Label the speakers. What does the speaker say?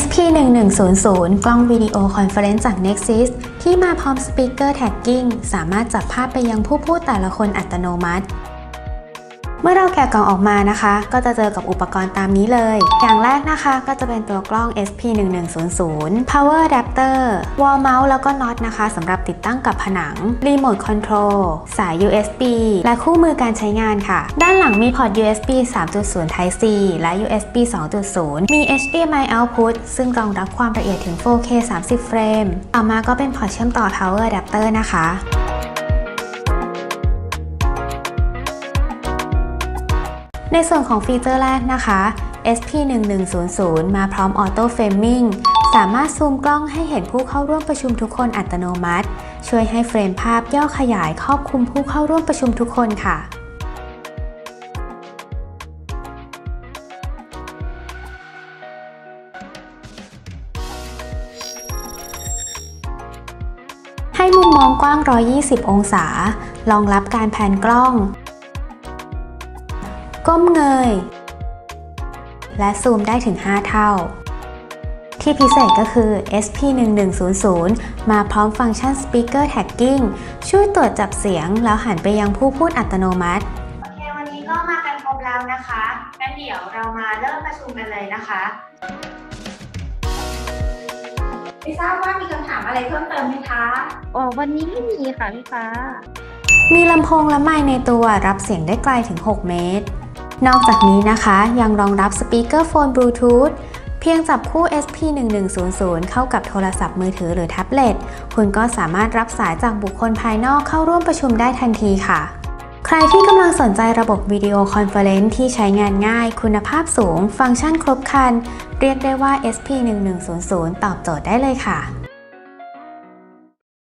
Speaker 1: SP1100 กล้องวิดีโอคอนเฟอเรนซ์จาก Nexus ที่มาพร้อมสปีกเกอร์แท็กกิ้งสามารถจับภาพไปยังผู้พูดแต่ละคนอัตโนมัติ เมื่อเราแกะกล่องออกมานะคะ ก็จะเจอกับอุปกรณ์ตามนี้เลย อย่างแรกนะคะก็จะเป็นตัวกล้อง SP1100 Power Adapter Wall Mount แล้วก็น็อตนะคะสำหรับติดตั้งกับผนัง Remote Control สาย USB และคู่มือการใช้งานค่ะ ด้านหลังมีพอร์ต USB 3.0 Type C และ USB 2.0 มี HDMI output ซึ่งรองรับความละเอียดถึง 4K 30 เฟรม ต่อมาก็เป็นพอร์ตเชื่อมต่อ Power Adapter นะคะ ในส่วนของฟีเจอร์แรกนะคะ SP1100 มาพร้อม Auto Framing สามารถซูมกล้องให้เห็นผู้เข้าร่วมประชุมทุกคนอัตโนมัติ ช่วยให้เฟรมภาพย่อขยายครอบคลุมผู้เข้าร่วมประชุมทุกคนค่ะ ให้มุมมองกว้าง 120 องศารองรับการแพนกล้อง ก้มเงย และซูมได้ถึง 5 เท่า ที่พิเศษก็คือ SP1100 มาพร้อมฟังก์ชัน Speaker Tagging ช่วยตรวจจับเสียง แล้วหันไปยังผู้พูดอัตโนมัติ
Speaker 2: โอเควันนี้ก็มากันครบแล้วนะคะงั้นเดี๋ยวเรามาเริ่มประชุมกันเลยนะคะไม่ทราบว่ามีคำถามอะไรเพิ่มเติมไหมคะ
Speaker 3: อ๋อวันนี้ไม่มีค่ะพี่ฟ้า
Speaker 1: มีลำโพงและไมค์ในตัวรับเสียงได้ไกลถึง 6 เมตร นอกจากนี้นะคะ ยังรองรับสปีกเกอร์โฟนบลูทูธเพียงจับคู่ SP1100 เข้ากับโทรศัพท์มือถือหรือแท็บเล็ต คุณก็สามารถรับสายจากบุคคลภายนอกเข้าร่วมประชุมได้ทันทีค่ะ ใครที่กำลังสนใจระบบวิดีโอคอนเฟอเรนซ์ที่ใช้งานง่าย คุณภาพสูง ฟังก์ชันครบครัน เรียกได้ว่า SP1100 ตอบโจทย์ได้เลยค่ะ